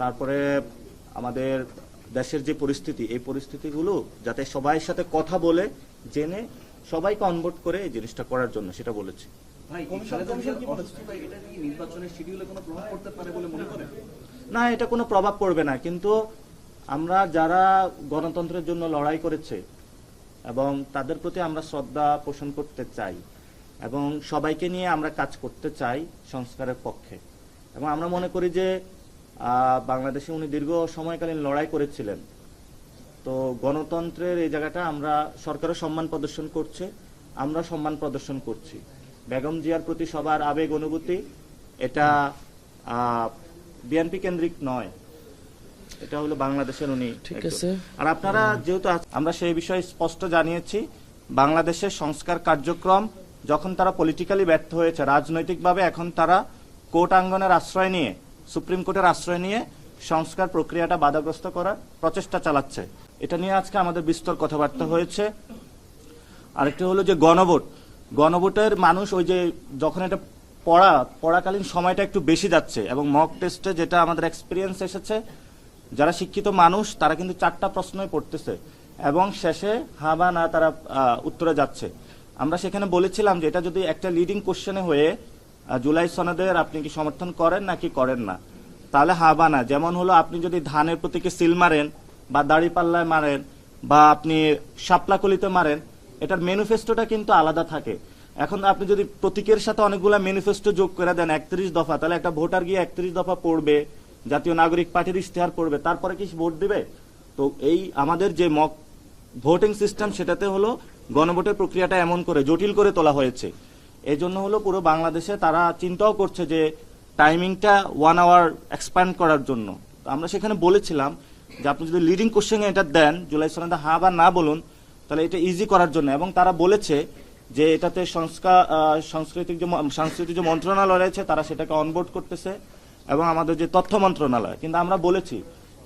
তারপরে আমাদের দেশের যে পরিস্থিতি এই পরিস্থিতিগুলো যাতে সবাই সাথে কথা বলে জেনে সবাইকে অনবোর্ড করে এই জিনিসটা করার জন্য সেটা বলেছি। ভাই এই খালেদা জিয়ার অসুস্থতা এটা কি নির্বাচনের শিডিউলে কোনো প্রভাব পড়তে পারে বলে মনে করেন? না এটা কোনো প্রভাব পড়বে না কিন্তু আমরা যারা গণতন্ত্রের জন্য লড়াই করেছে এবং তাদের প্রতি আমরা শ্রদ্ধা পোষণ করতে চাই এবং সবাইকে নিয়ে আমরা কাজ করতে চাই সংস্কারের পক্ষে। এবং আমরা মনে করি যে বাংলাদেশে উনি দীর্ঘ সময়কালীন লড়াই করেছিলেন। তো গণতন্ত্রের এই জায়গাটা আমরা সরকারও সম্মান প্রদর্শন করছে আমরা সম্মান প্রদর্শন করছি। বেগম জিয়ার প্রতি সবার আবেগ অনুভূতি এটা বিএনপি কেন্দ্রিক নয়। এটা হলো বাংলাদেশের উনি ঠিক আছে। আর আপনারা যেহেতু আমরা সেই বিষয়ে স্পষ্ট জানিয়েছি বাংলাদেশের সংস্কার কার্যক্রম যখন তারা পলিটিক্যালি ব্যর্থ হয়েছে রাজনৈতিকভাবে এখন তারা কোর্ট আঙ্গনের আশ্রয় নিয়ে সুপ্রিম কোর্টের আশ্রয় নিয়ে সংস্কার প্রক্রিয়াটা বাধাগ্রস্ত করার প্রচেষ্টা চালাচ্ছে। এটা নিয়ে আজকে আমাদের বিস্তর কথাবার্তা হয়েছে। আরেকটি হলো যে গণভোট। গণভোটের মানুষ ওই যে যখন এটা পড়া, পড়াকালীন সময়টা একটু বেশি যাচ্ছে এবং মক টেস্টে যেটা আমাদের এক্সপিরিয়েন্স এসেছে, যারা শিক্ষিত মানুষ তারা কিন্তু চারটা প্রশ্নই পড়তেছে এবং শেষে হা বা না তারা উত্তরে যাচ্ছে। আমরা সেখানে বলেছিলাম যে এটা যদি একটা লিডিং কোশ্চেনে হয়ে জুলাই সনদের আপনি কি সমর্থন করেন নাকি করেন না? তাহলে হা বা না। যেমন হলো আপনি যদি ধানের প্রতীকে সিল মারেন বা দাড়ি পাল্লায় মারেন বা আপনি শাপলাকলিতে মারেন, এটার ম্যানিফেস্টোটা কিন্তু আলাদা থাকে। এখন আপনি যদি প্রতীকের সাথে অনেকগুলো ম্যানিফেস্টো যোগ করে দেন, একত্রিশ দফা, তাহলে একটা ভোটার গিয়ে একত্রিশ দফা পড়বে, জাতীয় নাগরিক পার্টির ইশতেহার পড়বে তারপরে কি ভোট দিবে? তো এই আমাদের যে মক ভোটিং সিস্টেম, সেটাতে হলো গণভোটের প্রক্রিয়াটা এমন করে, জটিল করে তোলা হয়েছে। এই জন্য হলো পুরো বাংলাদেশে তারা চিন্তাও করছে যে টাইমিংটা ওয়ান আওয়ার এক্সপ্যান্ড করার জন্য। আমরা সেখানে বলেছিলাম যে আপনি যদি লিডিং কোশ্চেন এটা দেন, জুলাই সনদে হা বা না বলুন, তাহলে এটা ইজি করার জন্য। এবং তারা বলেছে যে এটাতে সংস্কার সাংস্কৃতিক যে সাংস্কৃতিক যে মন্ত্রণালয় রয়েছে, তারা সেটাকে অনবোর্ড করতেছে এবং আমাদের যে তথ্য মন্ত্রণালয়। কিন্তু আমরা বলেছি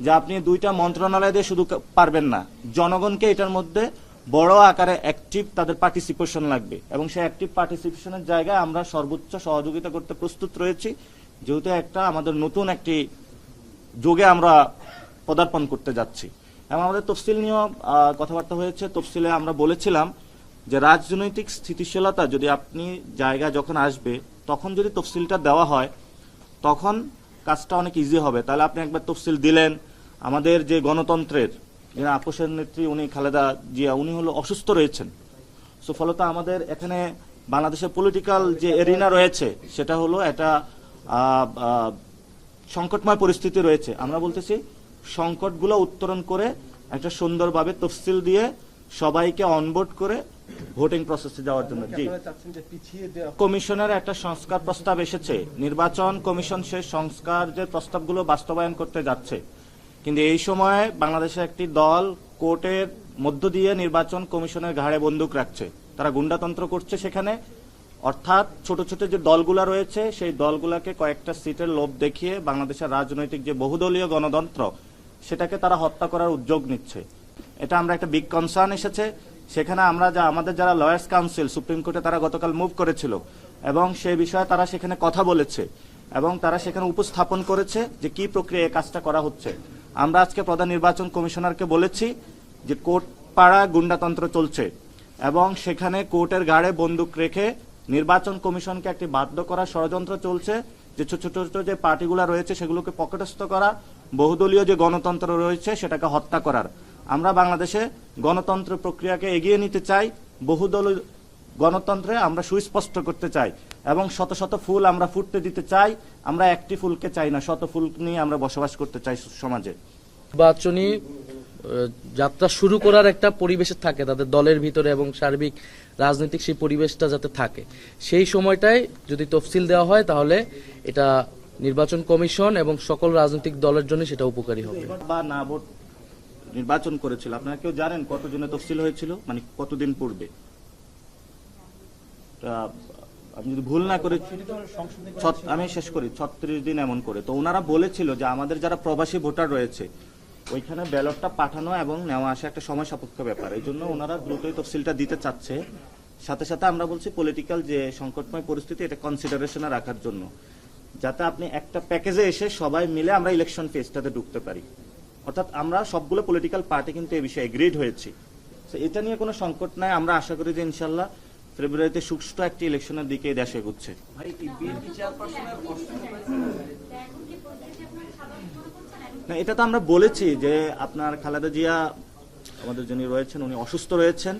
যে আপনি দুইটা মন্ত্রণালয় দিয়ে শুধু পারবেন না। জনগণকে এটার মধ্যে বড় আকারে অ্যাক্টিভ তাদের পার্টিসিপেশন লাগবে। এবং সেই অ্যাক্টিভ পার্টিসিপেশনের জায়গায় আমরা সর্বোচ্চ সহযোগিতা করতে প্রস্তুত রয়েছি। যেহেতু একটা আমাদের নতুন একটি যোগে আমরা পদার্পণ করতে যাচ্ছি। এবং আমাদের তফসিল নিয়েও কথাবার্তা হয়েছে। তফসিলে আমরা বলেছিলাম যে রাজনৈতিক স্থিতিশীলতা যদি আপনি জায়গা যখন আসবে, তখন যদি তফসিলটা দেওয়া হয়, তখন কাজটা অনেক ইজি হবে। তাহলে আপনি একবার তফসিল দিলেন। আমাদের যে গণতন্ত্রের যে আপোষের নেত্রী, উনি খালেদা জিয়া, উনি হলো অসুস্থ রয়েছেন। সো ফলত আমাদের এখানে বাংলাদেশের পলিটিক্যাল যে এরিনা রয়েছে, সেটা হলো একটা সংকটময় পরিস্থিতি রয়েছে। আমরা বলতেছি, সংকটগুলো উত্তরণ করে একটা সুন্দরভাবে তফসিল দিয়ে সবাইকে অনবোর্ড করে ভোটিং প্রসেসে যাওয়ার জন্য। জি। কমিশনের একটা সংস্কার প্রস্তাব এসেছে। নির্বাচন কমিশন সে সংস্কার যে প্রস্তাবগুলো বাস্তবায়ন করতে যাচ্ছে কিন্তু এই সময় বাংলাদেশে একটি দল কোর্টের মধ্য দিয়ে নির্বাচন কমিশনের ঘাড়ে বন্দুক রাখছে। তারা গুন্ডাতন্ত্র করছে সেখানে। অর্থাৎ ছোট ছোট যে দলগুলা রয়েছে, সেই দলগুলাকে কয়েকটা সিটের লোভ দেখিয়ে বাংলাদেশের রাজনৈতিক যে বহুদলীয় গণতন্ত্র, সেটাকে তারা হত্যা করার উদ্যোগ নিচ্ছে। এটা আমরা একটা বিগ কনসার্ন এসেছে। সেখানে আমরা যা, আমাদের যারা লয়ার্স কাউন্সিল সুপ্রিম কোর্টে তারা গতকাল মুভ করেছিল এবং সেই বিষয়ে তারা সেখানে কথা বলেছে এবং তারা সেখানে উপস্থাপন করেছে যে কি প্রক্রিয়ায় কাজটা করা হচ্ছে। আমরা আজকে প্রধান নির্বাচন কমিশনারকে বলেছি যে কোর্ট পাড়া গুন্ডাতন্ত্র চলছে এবং সেখানে কোর্টের গাড়ে বন্দুক রেখে নির্বাচন কমিশনকে একটি বাধ্য করা ষড়যন্ত্র চলছে, যে ছোট ছোট ছোট যে পার্টিগুলো রয়েছে সেগুলোকে পকেটস্থ করা, বহুদলীয় যে গণতন্ত্র রয়েছে সেটাকে হত্যা করার। আমরা বাংলাদেশে গণতন্ত্র প্রক্রিয়াকে এগিয়ে নিতে চাই বহুদল গণতন্ত্রে আমরা সুস্পষ্ট করতে চাই। এবং শত শত ফুল আমরা ফুটতে দিতে চাই আমরা একটি ফুলকে চাই না শত ফুল নিয়ে আমরা বসবাস করতে চাই সমাজে। নির্বাচনী আহ, যাত্রা শুরু করার একটা পরিবেশে থাকে তাদের দলের ভিতরে এবং সার্বিক রাজনৈতিক সেই পরিবেশটা যাতে থাকে। সেই সময়টায় যদি তফসিল দেওয়া হয় তাহলে এটা নির্বাচন কমিশন এবং সকল রাজনৈতিক দলের জন্য সেটা উপকারী হবে। বা না ভোট নির্বাচন করেছিল। আপনারা কেউ জানেন কতজনে তফসিল হয়েছিল? মানে কতদিন পূর্বে? আমি যদি ভুল না করে আমি শেষ করি ছত্রিশ দিন এমন করে। তো ওনারা বলেছিল যে আমাদের যারা প্রবাসী ভোটার রয়েছে ওইখানে ব্যালটটা পাঠানো এবং নেওয়া আসা একটা সময় সাপেক্ষ ব্যাপার। এই জন্য ওনারা দ্রুতই তফসিলটা দিতে চাচ্ছে। সাথে সাথে আমরা বলছি পলিটিক্যাল যে সংকটময় পরিস্থিতি এটা কনসিডারেশনে রাখার জন্য। যাতে আপনি একটা প্যাকেজে এসে সবাই মিলে আমরা ইলেকশন ফেজটাতে ঢুকতে পারি। অর্থাৎ আমরা সবগুলো পলিটিক্যাল পার্টি কিন্তু এ বিষয়ে এগ্রিড হয়েছি। তো এটা নিয়ে কোনো সংকট নাই। আমরা আশা করি যে ইনশাল্লাহ ফেব্রুয়ারিতে সুষ্ঠু একটি ইলেকশনের দিকে দেশ এগুচ্ছে। না এটা তো আমরা বলেছি যে আপনার খালেদা জিয়া আমাদের যিনি রয়েছেন উনি অসুস্থ রয়েছেন।